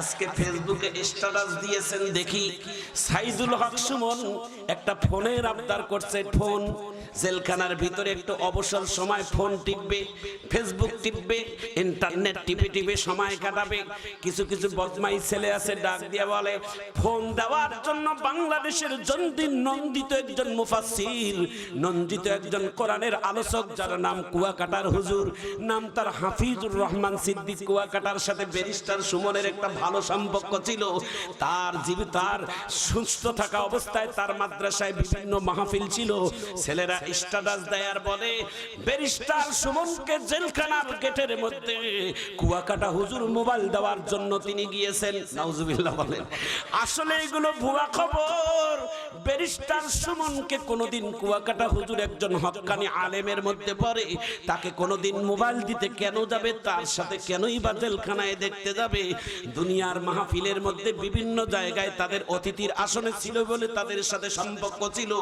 আজকে ফেসবুকে স্ট্যাটাস দিয়েছেন দেখি সাইদুল হক সুমন একটা ফোনের আবদার করছে ফোন, জেলখানার ভিতরে একটু অবসর সময় ফোন টিপবে, ফেসবুক টিপবে ইন্টারনেট টিপে টিপে সময় কাটাবে। কিছু কিছু বদমাই ছেলে আছে, ডাক দিয়ে বলে, ফোন দেওয়ার জন্য বাংলাদেশের জন্দিন নন্দিত একজন মুফাসসির, নন্দিত একজন কোরআনের আলোচক যার নাম কুয়াকাটার হুজুর, নাম তার হাফিজুর রহমান সিদ্দিক কুয়াকাটার সাথে ব্যারিস্টার সুমনের একটা ভালো সম্পর্ক ছিল। তার জীবিত তার সুস্থ থাকা অবস্থায় তার মাদ্রাসায় বিভিন্ন মাহফিল ছিল। ছেলেরা স্ট্যাটাস দেয় আর বলে, ব্যারিস্টার সুমনকে জেলখানার গেটের মধ্যে কুয়াকাটা হুজুর মোবাইল দেওয়ার জন্য তিনি গিয়েছেন। নাউজুবিল্লাহ বলেন। আসলে এগুলো ভুয়া খবর। ব্যারিস্টার সুমনকে কোনোদিন কুয়াকাটা হুজুর একজন হক্কানি আলেমের মধ্যে পড়ে। তাকে কোনোদিন মোবাইল দিতে কেন যাবে? তার সাথে কেনই বা জেলখানায় দেখতে যাবে? দুনিয়ার মাহফিলের মধ্যে বিভিন্ন জায়গায় তাদের অতিথির আসনে ছিল বলে তাদের সাথে সম্পর্ক ছিল।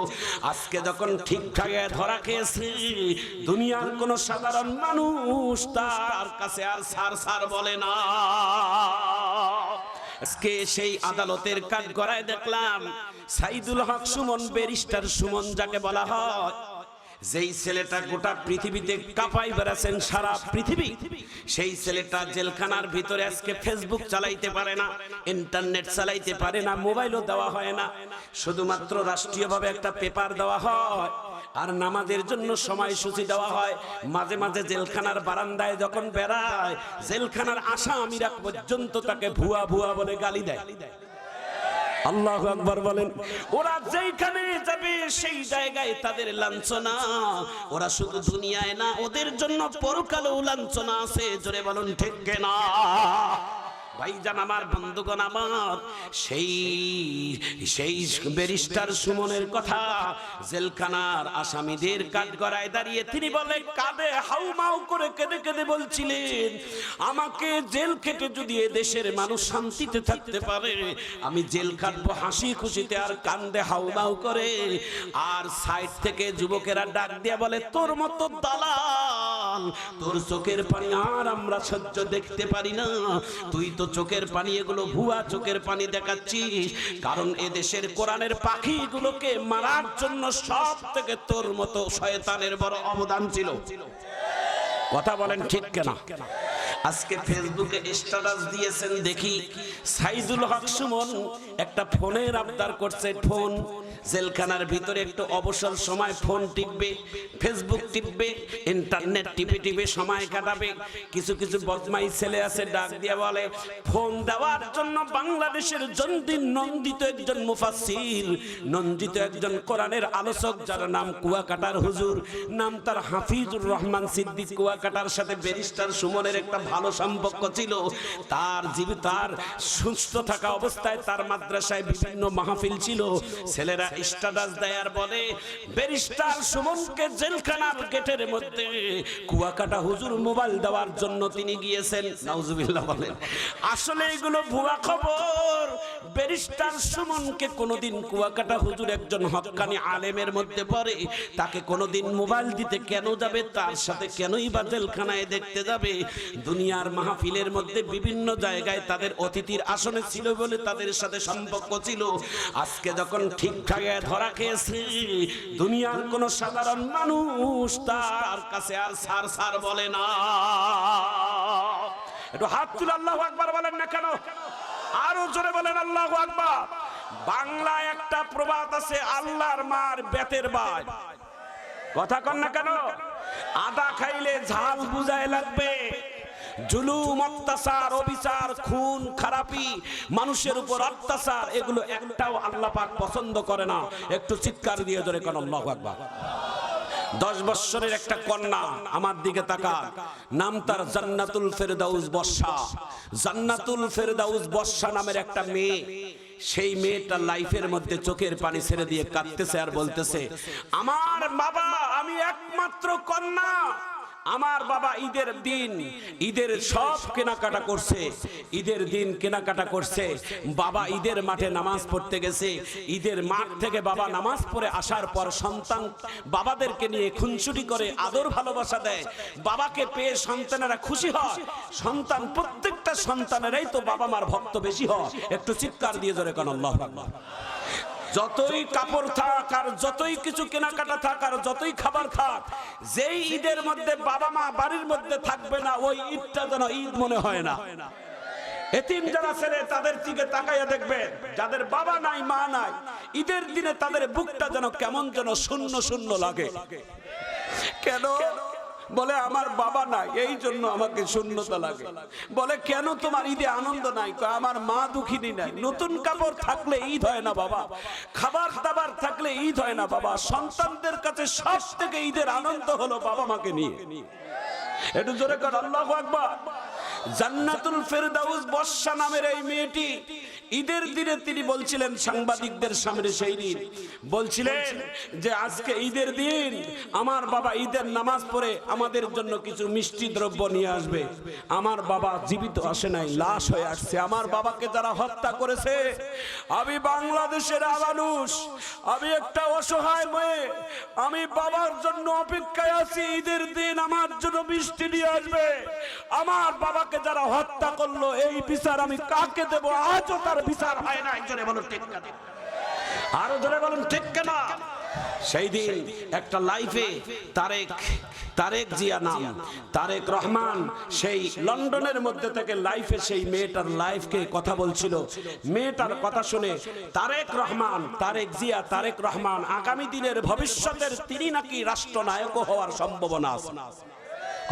আজকে যখন ঠিকঠাক ধরা খেয়েছে, দুনিয়ার কোন সাধারণ মানুষ তার কাছে আর সার সার বলে না। আজকে সেই আদালতের কাজ করায় দেখলাম, সাইদুল হক সুমন ব্যারিস্টার সুমন যাকে বলা হয়। যেই ছেলেটা গোটা পৃথিবীতে কাঁপাই বেড়াচ্ছেন, সারা পৃথিবী, সেই ছেলেটা জেলখানার ভিতরে আজকে ফেসবুক চালাইতে পারে না ইন্টারনেট চালাইতে পারে না, মোবাইলও দেওয়া হয় না। শুধুমাত্র রাষ্ট্রীয়ভাবে একটা পেপার দেওয়া হয়। আর নামাজের জন্য সময়সূচি দেওয়া হয়। মাঝে মাঝে জেলখানার বারান্দায় যখন বেড়ায়, জেলখানার আসামিরা পর্যন্ত তাকে ভুয়া ভুয়া বলে গালি দেয়। আল্লাহ আকবর বলেন, ওরা যেইখানে যাবে সেই জায়গায় তাদের লাঞ্ছনা। ওরা শুধু দুনিয়ায় না, ওদের জন্য পরকালেও লাঞ্ছনা আছে। জোরে বলুন, ঠিক না ভাইজান আমার বন্ধুগণ আমার, সেই সেই ব্যারিস্টার সুমনের কথা জেলখানার আসামিদের কাঠ গড়ায় দাঁড়িয়ে তিনি বলে, কাঁদে, হাউমাউ করে কেঁদে কেঁদে বলছিলেন, আমাকে জেল খেটে যদি দেশের মানুষ শান্তিতে থাকতে পারে, আমি জেল কাটবো হাসি খুশিতে আর কান্দে হাউমাউ করে। আর সাইড থেকে যুবকেরা ডাক দিয়ে বলে, তোর মতো দালাল তোর চোখের পানি আর আমরা সহ্য দেখতে পারি না। তুই তো চোখের পানি, এগুলো ভুয়া চোখের পানি দেখাচ্ছিস। কারণ এদেশের দেশের কোরআনের পাখিগুলোকে মারার জন্য সব থেকে তোর মতো শয়তানের বড় অবদান ছিল। কথা বলেন ঠিক কেনা? আজকে ফেসবুকে স্ট্যাটাস দিয়েছেন দেখি সাইদুল হক সুমন একটা ফোনের আবদার করছে ফোন, জেলখানার ভিতরে একটু অবসর সময় ফোন টিপবে, ফেসবুক টিপবে ইন্টারনেট টিপে টিপে সময় কাটাবে। কিছু কিছু বদমাই ছেলে আছে, ডাক দিয়ে বলে, ফোন দেওয়ার জন্য বাংলাদেশের জন্দিন নন্দিত একজন মুফাসসির, নন্দিত একজন কোরআনের আলোচক, যার নাম কুয়াকাটার হুজুর, নাম তার হাফিজুর রহমান সিদ্দিক। কুয়াকাটার সাথে ব্যারিস্টার সুমনের একটা ভালো সম্পর্ক ছিল। তার জীবিত, তার সুস্থ থাকা অবস্থায় তার মাদ্রাসায় বিভিন্ন মাহফিল ছিল। ছেলেরা স্ট্যাটাস দেয় আর বলে, ব্যারিস্টার সুমনকে জেলখানার গেটের মধ্যে কুয়াকাটা হুজুর মোবাইল দেওয়ার জন্য তিনি গিয়েছেন। নাউজুবিল্লাহ বলেন। আসলে এগুলো ভুয়া খবর। ব্যারিস্টার সুমনকে কোনোদিন কুয়াকাটা হুজুর একজন হক্কানি আলেমের মধ্যে পড়ে। তাকে কোনোদিন মোবাইল দিতে কেন যাবে? তার সাথে কেনই বা জেলখানায় দেখতে যাবে? দুনিয়ার মাহফিলের মধ্যে বিভিন্ন জায়গায় তাদের অতিথির আসনে ছিল বলে তাদের সাথে সম্পর্ক ছিল। আজকে যখন ঠিকঠাক ধরা খেয়েছে, দুনিয়ার কোন সাধারণ মানুষ তার কাছে আর সার সার বলে না। একটু হাত তুলে আল্লাহ আকবার বলেন না কেন? আরও জোরে বলেন আল্লাহ আকবার। বাংলায় একটা প্রবাদ আছে, আল্লাহর মার বেতের বাই কথা কন না কেন? আদা খাইলে ঝাল বুঝায় লাগবে। জুলুম, অত্যাচার, অবিচার, খুন, খারাপি, মানুষের উপর অত্যাচার, এগুলো একটাও আল্লাহ পাক পছন্দ করে না। একটু চিৎকার দিয়ে ধরে কোন, আল্লাহ আকবার। দশ বৎসরের একটা কন্যা আমার দিকে তাকা নাম তার জান্নাতুল ফেরদাউস বর্ষা। জান্নাতুল ফেরদাউস বর্ষা নামের একটা মেয়ে। সেই মেয়েটা লাইফের মধ্যে চোখের পানি ছেড়ে দিয়ে কাঁদতেছে আর বলতেছে, আমার বাবা, আমি একমাত্র কন্যা। আমার বাবা ঈদের দিন, ঈদের সব কেনাকাটা করছে, ঈদের দিন কেনাকাটা করছে। বাবা ঈদের মাঠে নামাজ পড়তে গেছে, ঈদের মাঠ থেকে বাবা নামাজ পড়ে আসার পর সন্তান বাবাদেরকে নিয়ে খুনসুটি করে আদর ভালোবাসা দেয়। বাবাকে পেয়ে সন্তানেরা খুশি হয়। সন্তান, প্রত্যেকটা সন্তানেরাই তো বাবা মার ভক্ত বেশি হয়। একটু চিৎকার দিয়ে জোরে কান, আল্লাহ আকবার। যতই কাপড় থাক আর যতই কিছু কেনাকাটা থাক আর যতই খাবার থাক, যেই ঈদের মধ্যে বাবা মা বাড়ির মধ্যে থাকবে না, ওই ঈদটা যেন ঈদ মনে হয় না। এতিম যারা ছেলে, তাদের দিকে তাকাইয়া দেখবে যাদের বাবা নাই, মা নাই, ঈদের দিনে তাদের বুকটা যেন কেমন যেন শূন্য শূন্য লাগে। কেন? বলে, আমার বাবা নাই, এই জন্য আমাকে শূন্যতা লাগে। বলে, কেন তোমার ঈদে আনন্দ নাই? তো আমার মা দুঃখিনী নাই। নতুন কাপড় থাকলে ঈদ হয় না বাবা। খাবার দাবার থাকলে ঈদ হয় না বাবা। সন্তানদের কাছে সব থেকে ঈদের আনন্দ হলো বাবা মাকে নিয়ে। একটু জোরে কর, আল্লাহ আকবার। জান্নাতুল ফেরদাউস বর্ষা নামের এই মেয়েটি, ঈদের দিনে তিনি বলছিলেন সাংবাদিকদের সামনে সেই দিন, বলছিলেন যে আজকে ঈদের দিন, আমার বাবা ঈদের নামাজ পড়ে আমাদের জন্য কিছু মিষ্টি দ্রব্য নিয়ে আসবে। আমার বাবা জীবিত আসে নাই, লাশ হয়ে আসছে। আমার বাবাকে যারা হত্যা করেছে, আমি বাংলাদেশের মানুষ আমি একটা অসহায় মেয়ে, আমি বাবার জন্য অপেক্ষায় আছি, ঈদের দিন আমার জন্য মিষ্টি নিয়ে আসবে। আমার বাবাকে যারা হত্যা করল, এই বিচার আমি কাকে দেব? আজও তার বিচার হয় না একজনে বলো ঠিক আরও ধরে বলুন, ঠিক কেনা? সেই দিন একটা লাইফে তারেক তারেক জিয়া নাম, তারেক রহমান, সেই লন্ডনের মধ্যে থেকে লাইফে সেই মেয়েটার লাইফকে কথা বলছিল। মেয়েটার কথা শুনে তারেক রহমান, তারেক জিয়া, তারেক রহমান, আগামী দিনের ভবিষ্যতের তিনি নাকি রাষ্ট্রনায়ক হওয়ার সম্ভাবনা আছে।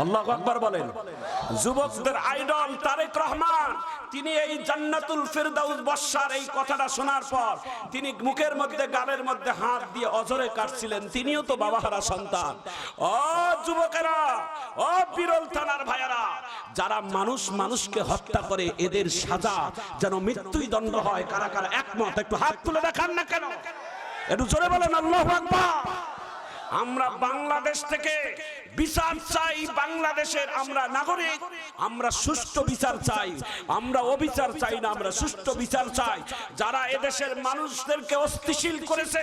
আল্লাহ আকবার বলেন। যুবকদের আইডল তারেক রহমান, তিনি এই জান্নাতুল ফেরদাউস বর্ষার এই কথাটা শোনার পর তিনি মুখের মধ্যে, গালের মধ্যে হাত দিয়ে অজরে কাটছিলেন। তিনিও তো বাবাহারা সন্তান। ও যুবকেরা, ও বিরল থানার ভাইয়ারা, যারা মানুষ মানুষকে হত্যা করে, এদের সাজা যেন মৃত্যুই দণ্ড হয় কারা কারা একমত। একটু হাত তুলে দেখান না কেন? একটু জোরে বলেন, আল্লাহ আকবার। আমরা বাংলাদেশ থেকে বিচার চাই বাংলাদেশের আমরা নাগরিক আমরা সুষ্ঠু বিচার চাই। আমরা অবিচার চাই না আমরা সুষ্ঠু বিচার চাই। যারা এদেশের মানুষদেরকে অস্থিশীল করেছে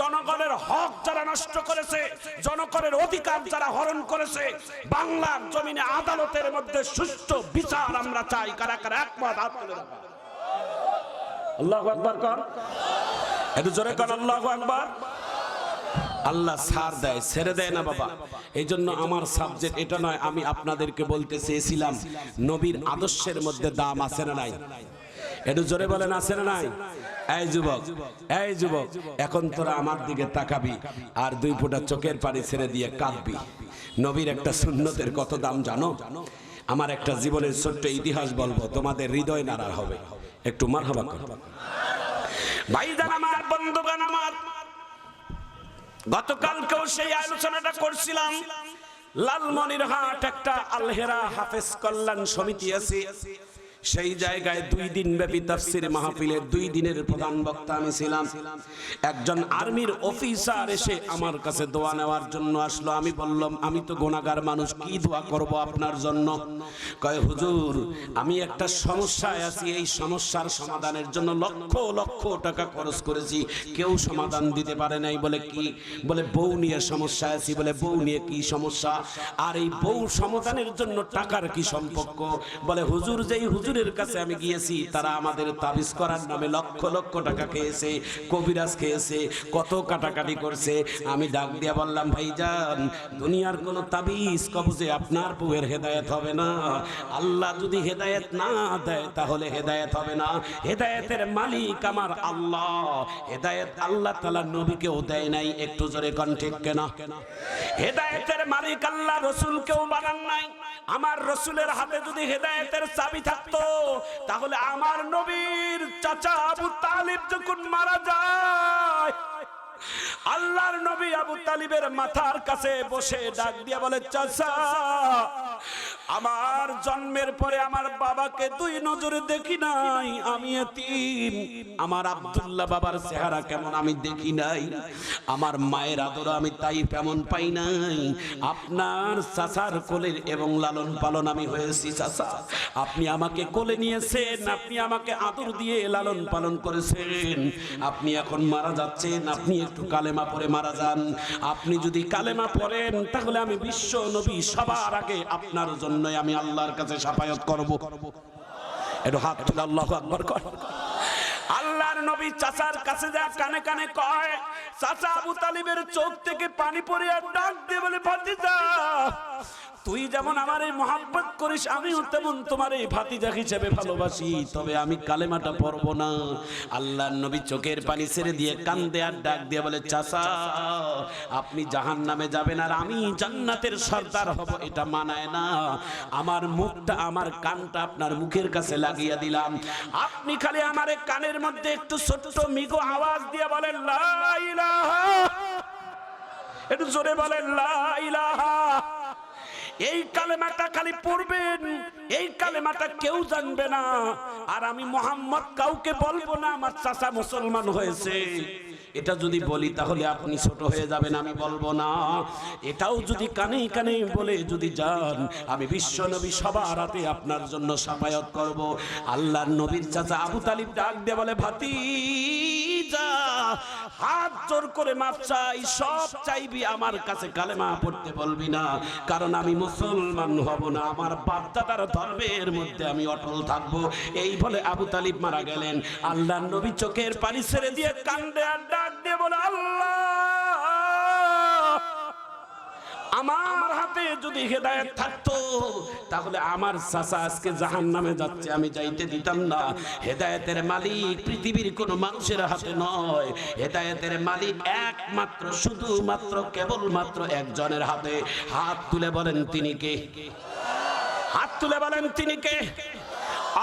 জনগণের হক যারা নষ্ট করেছে জনগণের অধিকার যারা হরণ করেছে বাংলার জমিনে আদালতের মধ্যে সুষ্ঠু বিচার আমরা চাই। কারা কারা একমত? হাত তুলে। আল্লাহু আকবার কর। একটু জোরে কর আল্লাহু আকবার। আল্লাহ সার দেয়, ছেড়ে দেয় না বাবা। এই জন্য আমার সাবজেক্ট এটা নয়, আমি আপনাদেরকে বলতে চেয়েছিলাম, নবীর আদর্শের মধ্যে দাম আছে না নাই? একটু জোরে বলেন, আছে না নাই? এই যুবক এই যুবক, এখন তোরা আমার দিকে তাকাবি আর দুই ফোঁটা চোখের পানি ছেড়ে দিয়ে কাঁদবি। নবীর একটা সুন্নতের কত দাম জানো? আমার একটা জীবনের ছোট্ট ইতিহাস বলব, তোমাদের হৃদয় নাড়া হবে। একটু মার হবা ভাইজান আমার বন্ধুগান আমার গতকালকেও সেই আলোচনাটা করছিলাম। লালমনিরহাট একটা আলহেরা হাফেজ কল্যাণ সমিতি আছে। সেই জায়গায় দুই দিন ব্যাপী তাফসির মাহফিলের দুই দিনের প্রধান বক্তা আমি ছিলাম। একজন আর্মির অফিসার এসে আমার কাছে দোয়া নেওয়ার জন্য আসলো। আমি বললাম, আমি তো গোনাগার মানুষ, কি দোয়া করব আপনার জন্য? কয়, হুজুর, আমি একটা সমস্যায় আছি। এই সমস্যার সমাধানের জন্য লক্ষ লক্ষ টাকা খরচ করেছি। কেউ সমাধান দিতে পারে নাই বলে কি? বলে, বউ নিয়ে সমস্যা আছি। বলে, বউ নিয়ে কি সমস্যা? আর এই বউ সমাধানের জন্য টাকার কি সম্পর্ক? বলে, হুজুর, যেই হুজুরের কাছে আমি গিয়েছি, তারা আমাদের তাবিজ করার নামে লক্ষ লক্ষ টাকা খেয়েছে, কবিরাজ খেয়েছে, কত কাটাকাটি করছে। আমি ডাক দিয়া বললাম, ভাইজান, দুনিয়ার কোনো তাবিজ কবজে আপনার বউয়ের হেদায়েত হবে না। আল্লাহ যদি হেদায়েত না দেয়, তাহলে হেদায়েত হবে না। হেদায়েতের মালিক আমার আল্লাহ। হেদায়েত আল্লাহ তাআলা নবীকেও দেয় নাই, একটু জোরে কন ঠিক কেনা? হেদায়েতের মালিক আল্লাহ, রসুলকেও বানান নাই। আমার রসুলের হাতে যদি হেদায়েতের চাবি থাকতো তাহলে আমার নবীর চাচা আবু তালিব যখন মারা যায়, আল্লাহর নবী আবু তালিবের মাথার কাছে বসে ডাক দিয়া বলে, চাচা আমার জন্মের পরে আমার বাবাকে দুই নজরে দেখি নাই, আমি এতিম। আমার আব্দুল্লাহ বাবার চেহারা কেমন আমি দেখি নাই, আমার মায়ের আদর আমি তাই কেমন পাই নাই। আপনার চাচার কোলের এবং লালন পালন আমি হয়েছি, চাচা। আপনি আমাকে কোলে নিয়েছেন, আপনি আমাকে আদর দিয়ে লালন পালন করেছেন। আপনি এখন মারা যাচ্ছেন, আপনি একটু কালেমা পরে মারা যান। আপনি যদি কালেমা পড়েন, তাহলে আমি বিশ্ব নবী সবার আগে আপনার জন্যই আমি আল্লাহর কাছে সাফায়ত করব। একটু হাত তুলে আল্লাহ আকবর কর। আল্লাহর নবী চাচার কাছে যা কানে কানে কয়, চাচা আবু তালিবের চোখ থেকে পানি পড়ে আর ডাক দিয়ে বলে, ভাতিজা তুই যেমন আমার এই মহাব্বত করিস, আমিও তেমন তোমার এই ভাতিজা হিসেবে ভালোবাসি। তবে আমি কালেমাটা পড়ব না। আল্লাহর নবী চোখের পানি ছেড়ে দিয়ে কান্দে আর ডাক দিয়ে বলে, চাচা, আপনি জাহান নামে যাবেন আর আমি জান্নাতের সর্দার হব, এটা মানায় না। আমার মুখটা, আমার কানটা আপনার মুখের কাছে লাগিয়ে দিলাম। আপনি খালি আমার কানের মধ্যে একটু ছোট্ট মিগো আওয়াজ দিয়ে বলেন, লা ইলাহা একটু জোরে বলেন, লা ইলাহা এই কালেমাটা খালি পড়বেন, এই কালেমাটা কেউ জানবে না। আর আমি মোহাম্মদ কাউকে বলব না, আমার চাচা মুসলমান হয়েছে। এটা যদি বলি, তাহলে আপনি ছোট হয়ে যাবেন, আমি বলব না। এটাও যদি কানে কানে বলে যদি যান, আমি বিশ্ব নবী সবার হাতে আপনার জন্য সাফায়ত করব। আল্লাহর নবীর চাচা আবু তালিব ডাক দিয়ে বলে, ভাতি সব চাইবি আমার কাছে কালেমা পড়তে বলবি না। কারণ আমি মুসলমান হব না, আমার বাপদাদার ধর্মের মধ্যে আমি অটল থাকব। এই বলে আবু তালিব মারা গেলেন। আল্লাহ নবী চোখের পানি ছেড়ে দিয়ে কান্দে আর ডাক দিয়ে বলে, আল্লাহ! আমার হাতে যদি হেদায়ত থাকতো, তাহলে আমার চাচা আজকে জাহান নামে যাচ্ছে, আমি যাইতে দিতাম না। হেদায়তের মালিক পৃথিবীর কোনো মানুষের হাতে নয়। হেদায়তের মালিক একমাত্র, শুধুমাত্র, কেবলমাত্র একজনের হাতে। হাত তুলে বলেন তিনি কে? হাত তুলে বলেন তিনি কে?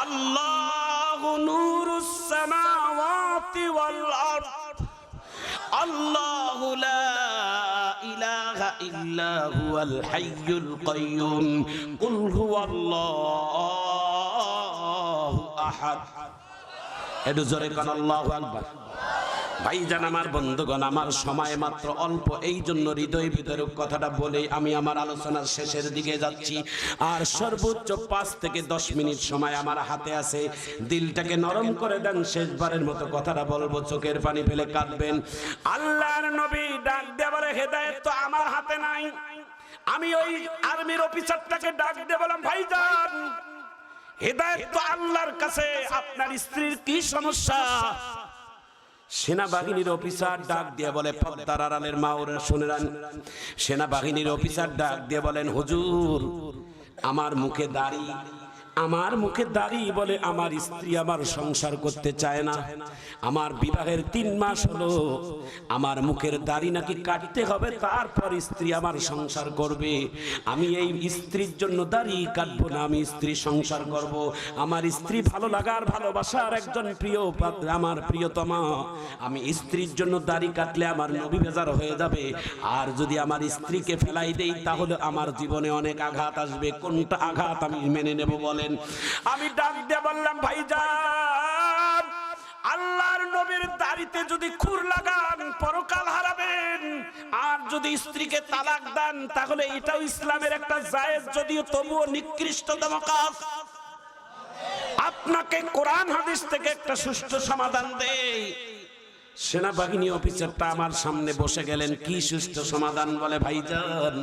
আল্লাহ নূরুস সামাওয়াতি ওয়াল আরদ। আল্লাহু লা ইল্লা হুয়াল হাইয়ুল কাইয়ুম কুল হুয়াল্লাহু আহাদ। এটু জোরে কান আল্লাহু আকবার। ভাইজান আমার বন্ধুগণ, আমার সময় মাত্র অল্প এই জন্য হৃদয় ভিতরে কথাটা বলে আমি আমার আলোচনার শেষের দিকে যাচ্ছি। আর সর্বোচ্চ পাঁচ থেকে দশ মিনিট সময় আমার হাতে আছে। দিলটাকে নরম করে দেন, শেষবারের মতো কথাটা বলব, চোখের পানি ফেলে কাঁদবেন। আল্লাহর নবী ডাক দেবার হেদায়েত তো আমার হাতে নাই। আমি ওই আর্মির অফিসারটাকে ডাক দিয়ে বললাম, ভাইজান, হেদায়েত তো আল্লাহর কাছে। আপনার স্ত্রীর কি সমস্যা? সেনাবাহিনীর অফিসার ডাক দিয়ে বলে পদ্মার আড়ালের মা, ওরা শুনে রান। সেনাবাহিনীর অফিসার ডাক দিয়ে বলেন, হুজুর, আমার মুখে দাড়ি আমার মুখে দাড়ি বলে আমার স্ত্রী আমার সংসার করতে চায় না। আমার বিবাহের তিন মাস হলো। আমার মুখের দাড়ি নাকি কাটতে হবে, তারপর স্ত্রী আমার সংসার করবে। আমি এই স্ত্রীর জন্য দাড়ি কাটবো না, আমি স্ত্রী সংসার করব। আমার স্ত্রী ভালো লাগার ভালোবাসার একজন প্রিয় পাত্র, আমার প্রিয়তমা। আমি স্ত্রীর জন্য দাড়ি কাটলে আমার নবী বেজার হয়ে যাবে। আর যদি আমার স্ত্রীকে ফেলাই দেই, তাহলে আমার জীবনে অনেক আঘাত আসবে। কোনটা আঘাত আমি মেনে নেব বলেন, আমি ডাক দিয়ে বললাম, ভাইজান, আল্লাহর নবীর দাড়িতে যদি খুর লাগান, পরকাল হারাবেন। আর যদি স্ত্রীকে তালাক দেন, তাহলে এটাও ইসলামের একটা জায়েজ, যদিও তবুও নিকৃষ্টতম কাজ আপনাকে কোরআন হাদিস থেকে একটা সুষ্ঠু সমাধান দেই। সেনাবাহিনী অফিসারটা আমার সামনে বসে গেলেন, কি সুস্থ সমাধান বলে ভাইজান?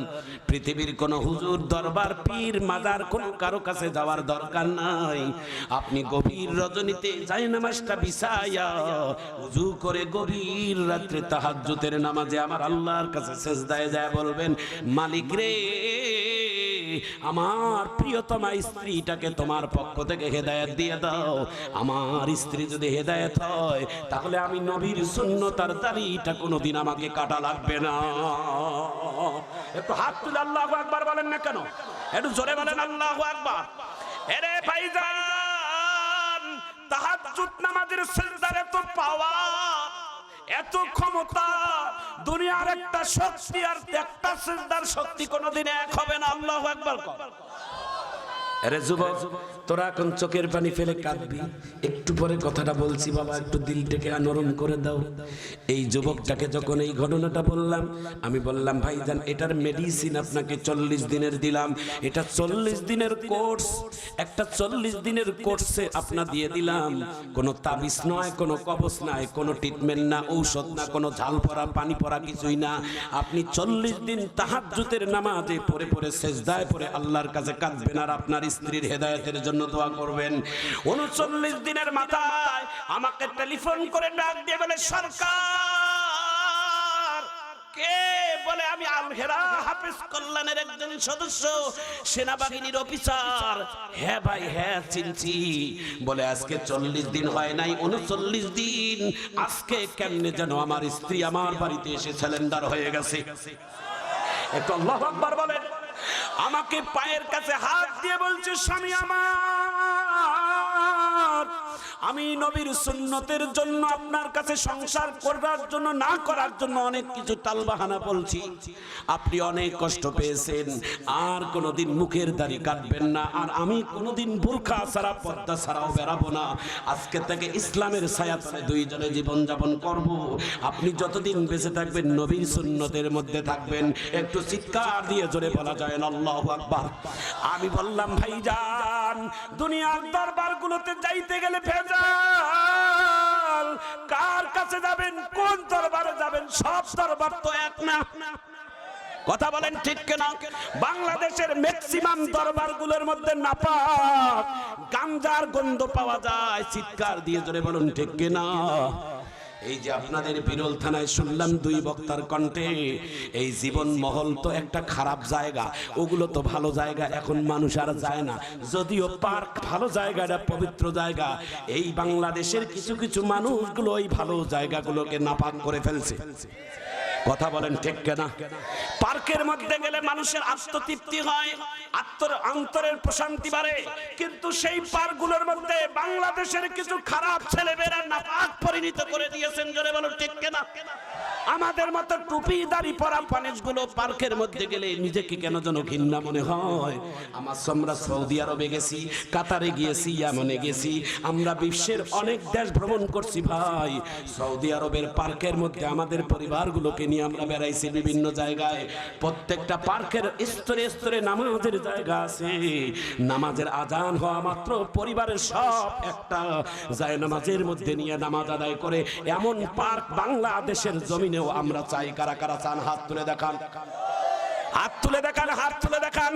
পৃথিবীর কোন হুজুর দরবার, পীর, মাজার কোন কারও কাছে যাওয়ার দরকার নাই। আপনি গভীর রজনীতে যাই নামাজটা বিছায়া উজু করে গভীর রাত্রে তাহাজ্জুদের নামাজে আমার আল্লাহর কাছে শেষ সেজদায় যায় বলবেন, মালিক রে আমার প্রিয়তমা স্ত্রীটাকে তোমার পক্ষ থেকে হেদায়েত দিয়ে দাও। আমার স্ত্রী যদি হেদায়ত হয়, তাহলে আমি নবীর শূন্য তার দাড়িটা কোনোদিন আমাকে কাটা লাগবে না। একটু হাত তুলে আল্লাহ একবার বলেন না কেন? একটু জোরে বলেন আল্লাহ একবার এরে ভাইজান, তাহাজ্জুদ নামাজের সিজদারে তো পাওয়া এত ক্ষমতা, দুনিয়ার একটা শক্তি আর একটা শক্তি কোনোদিন এক হবে না, আল্লাহু একবার কর। আরে যুবক, তোরা এখন চোখের পানি ফেলে কাঁদবি। একটু পরে কথাটা বলছি বাবা, একটু দিলটাকে নরম করে দাও। এই যুবকটাকে যখন এই ঘটনাটা বললাম, আমি বললাম ভাই ভাইজান, এটার মেডিসিন আপনাকে চল্লিশ দিনের দিলাম। এটা চল্লিশ দিনের কোর্স একটা চল্লিশ দিনের কোর্সে আপনা দিয়ে দিলাম। কোনো তাবিজ নয়, কোনো কবচ নয় কোনো ট্রিটমেন্ট না, ঔষধ না, কোনো ঝাল পরা পানি পরা কিছুই না। আপনি চল্লিশ দিন তাহাজ্জুদের নামাজে পরে পরে পড়ে, সেজদায় পরে আল্লাহর কাছে কাঁদবেন আর আপনার স্ত্রীর হেদায়েতের জন্য দোয়া করবেন। উনচল্লিশ দিনের মাথায় আমাকে টেলিফোন করে ডাক দিয়ে বলে, সরকার! কে বলে, আমি কল্যাণের একজন সদস্য অফিসার। হ্যাঁ ভাই হ্যাঁ চিনছি। বলে, আজকে চল্লিশ দিন হয় নাই, উনচল্লিশ দিন। আজকে কেমনে যেন আমার স্ত্রী আমার বাড়িতে এসে সিলিন্ডার হয়ে গেছে। একটু আল্লাহ আমাকে পায়ের কাছে হাত দিয়ে বলছে স্বামী আমার। আমি নবীর সুন্নতের জন্য আপনার কাছে সংসার করবার জন্য, না করার জন্য অনেক কিছু তালবাহানা বলছি। আপনি অনেক কষ্ট পেয়েছেন, আর কোনোদিন মুখের দাড়ি কাটবেন না, আর আমি কোনোদিন বোরখা ছাড়া, পর্দা ছাড়াও বেরাবো না। আজকে থেকে ইসলামের ছায়াতলে দুইজনে জীবন যাপন করব। আপনি যতদিন বেঁচে থাকবেন, নবীর সুন্নতের মধ্যে থাকবেন। একটু চিৎকার দিয়ে জোরে বলা যায় না, আল্লাহু আকবার। আমি বললাম, ভাইজান, দুনিয়ার দরবারগুলোতে যাইতে গেলে কার কাছে যাবেন? কোন দরবারে যাবেন? সব দরবার তো এক না। কথা বলেন ঠিক কেনা? বাংলাদেশের ম্যাক্সিমাম দরবারগুলোর মধ্যে নাপাক গাঞ্জার গন্ধ পাওয়া যায়, চিৎকার দিয়ে জোরে বলুন ঠিক কেনা? এই যে আপনাদের বিরল থানায় শুনলাম দুই বক্তার কণ্ঠে, এই জীবন মহল তো একটা খারাপ জায়গা, ওগুলো তো ভালো জায়গা, এখন মানুষ আর যায় না। যদিও পার্ক ভালো জায়গা এটা পবিত্র জায়গা, এই বাংলাদেশের কিছু কিছু মানুষগুলো এই ভালো জায়গাগুলোকে নাপাক করে ফেলছে। কথা বলেন ঠিক কেনা? পার্কের মধ্যে গেলে মানুষের আত্মতৃপ্তি হয়, আত্মর অন্তরের প্রশান্তি বাড়ে। কিন্তু সেই পার্কগুলোর মধ্যে বাংলাদেশের কিছু খারাপ ছেলেমেয়েরা নাপাক পরিণত করে দিয়েছেন, জোরে বলো ঠিক কেনা? আমাদের মতো টুপি, দাড়ি পরা মানুষগুলো পার্কের মধ্যে গেলে নিজেকে কেন যেন ঘৃণা মনে হয়? আমার আমরা সৌদি আরবে গেছি, কাতারে গিয়েছি, ইয়ামনে গেছি। আমরা বিশ্বের অনেক দেশ ভ্রমণ করছি ভাই। সৌদি আরবের পার্কের মধ্যে আমাদের পরিবারগুলোকে নিয়ে আমরা বেড়াইছি বিভিন্ন জায়গায়। প্রত্যেকটা পার্কের স্তরে স্তরে নামাজের জায়গা আছে। নামাজের আজান হওয়া মাত্র পরিবারের সব একটা। যায় নামাজের মধ্যে নিয়ে নামাজ আদায় করে এমন পার্ক বাংলাদেশের জমিনেও আমরা চাই। কারা কারা চান? হাত তুলে দেখান। হাত তুলে দেখান, হাত তুলে দেখান।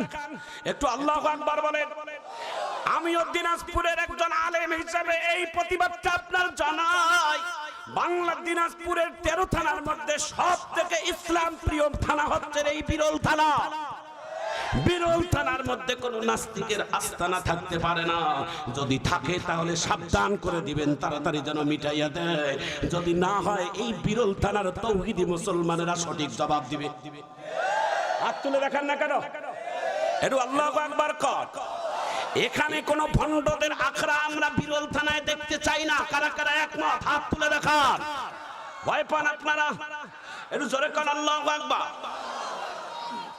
একটু আল্লাহ আকবার বলেন। আমিও দিনাজপুরের একজন আলেম হিসেবে এই প্রতিবাদটা আপনার জানাই। বাংলা দিনাজপুরের তেরো থানার মধ্যে সব থেকে ইসলাম প্রিয় থানা হচ্ছে এই বিরল থানা। বিরল থানার মধ্যে কোনো নাস্তিকের আস্তানা থাকতে পারে না। যদি থাকে তাহলে সাবধান করে দিবেন, তাড়াতাড়ি যেন মিটাইয়া দেয়। যদি না হয়, এই বিরল থানার তৌহিদি মুসলমানেরা সঠিক জবাব দিবে। হাত তুলে দেখান না কেন? একটু আল্লাহ একবার কর। এখানে কোন ভণ্ডদের আখড়া আমরা বিরল থানায় দেখতে চাই না। কারা কারা একমত? হাত তুলে দেখান। ভয় পান আপনারা? একটু জোরে কর আল্লাহ একবার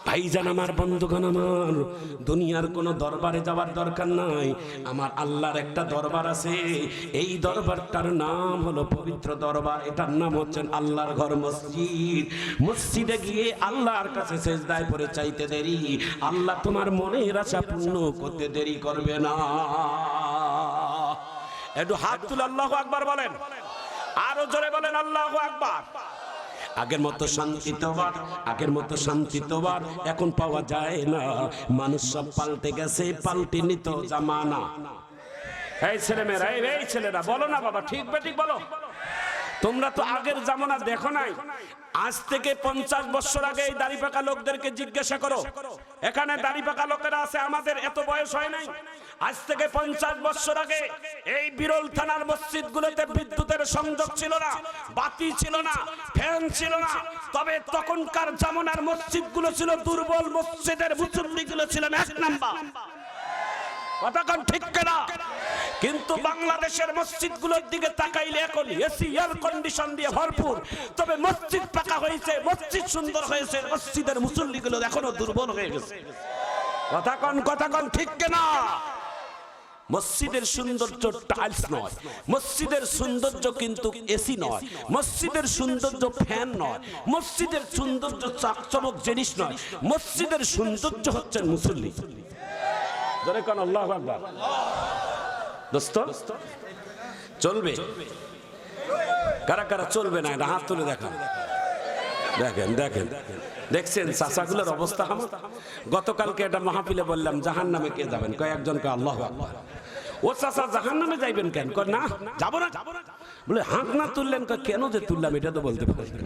ভাইজান আমার, বন্ধুগণ আমার, দুনিয়ার কোনো দরবারে যাওয়ার দরকার নাই। আমার আল্লাহর একটা দরবার আছে। এই দরবারটার নাম হলো পবিত্র দরবার। এটার নাম হচ্ছে আল্লাহর ঘর মসজিদ। মসজিদে গিয়ে আল্লাহর কাছে সেজদায় পরে চাইতে দেরি। আল্লাহ তোমার মনের আশা পূর্ণ করতে দেরি করবে না। একটু হাত তুলে আল্লাহ আকবার বলেন। আরও জোরে বলেন আল্লাহ আকবার। আগের মতো শান্তি তোবার আগের মতো শান্তি তোবার এখন পাওয়া যায় না। মানুষ সব পাল্টে গেছে, পাল্টে নিত জামানা। এই ছেলে মেয়েরা এই ছেলেরা, বলো না বাবা, ঠিক বেঠিক বলো। তোমরা তো আগের জামানা দেখো নাই। আজ থেকে পঞ্চাশ বছর আগে এই দাড়ি পাকা লোকদেরকে জিজ্ঞাসা করো, এখানে দাড়ি পাকা লোকেরা আছে, আমাদের এত বয়স হয় নাই। আজ থেকে পঞ্চাশ বছর আগে এই বিরল থানার মসজিদ গুলোতে বিদ্যুতের সংযোগ ছিল না, বাতি ছিল না, ফ্যান ছিল না। তবে তখনকার জামানার মসজিদগুলো ছিল দুর্বল মসজিদের মুসল্লি গুলো ছিলেন এক নাম্বার। কথা ঠিক কেনা? কিন্তু বাংলাদেশের মসজিদগুলোর দিকে তাকাইলে এখন এসি এয়ার কন্ডিশন দিয়ে ভরপুর। তবে মসজিদ পাকা হয়েছে মসজিদ সুন্দর হয়েছে মসজিদের মুসল্লিগুলো এখনও দুর্বল হয়ে গেছে। কথা কন ঠিক কেনা? মসজিদের সৌন্দর্য টাইলস নয়। মসজিদের সৌন্দর্য কিন্তু এসি নয়। মসজিদের সৌন্দর্য ফ্যান নয়। মসজিদের সৌন্দর্য চাকচমক জিনিস নয়। মসজিদের সৌন্দর্য হচ্ছে মুসল্লি। চলবে? কারা কারা চলবে না হাত তুলে দেখান। দেখেন দেখেন। দেখছেন চাষাগুলোর অবস্থা আমার? গতকালকে একটা মাহফিলে বললাম জাহান নামে কে যাবেন? কয়েকজনকে আল্লাহ আকবার। ও চাষা জাহান নামে যাইবেন কেন? না, যাব না। বলে হাঁক না তুললেন কেন যে তুললাম, এটা তো বলতে পারবেন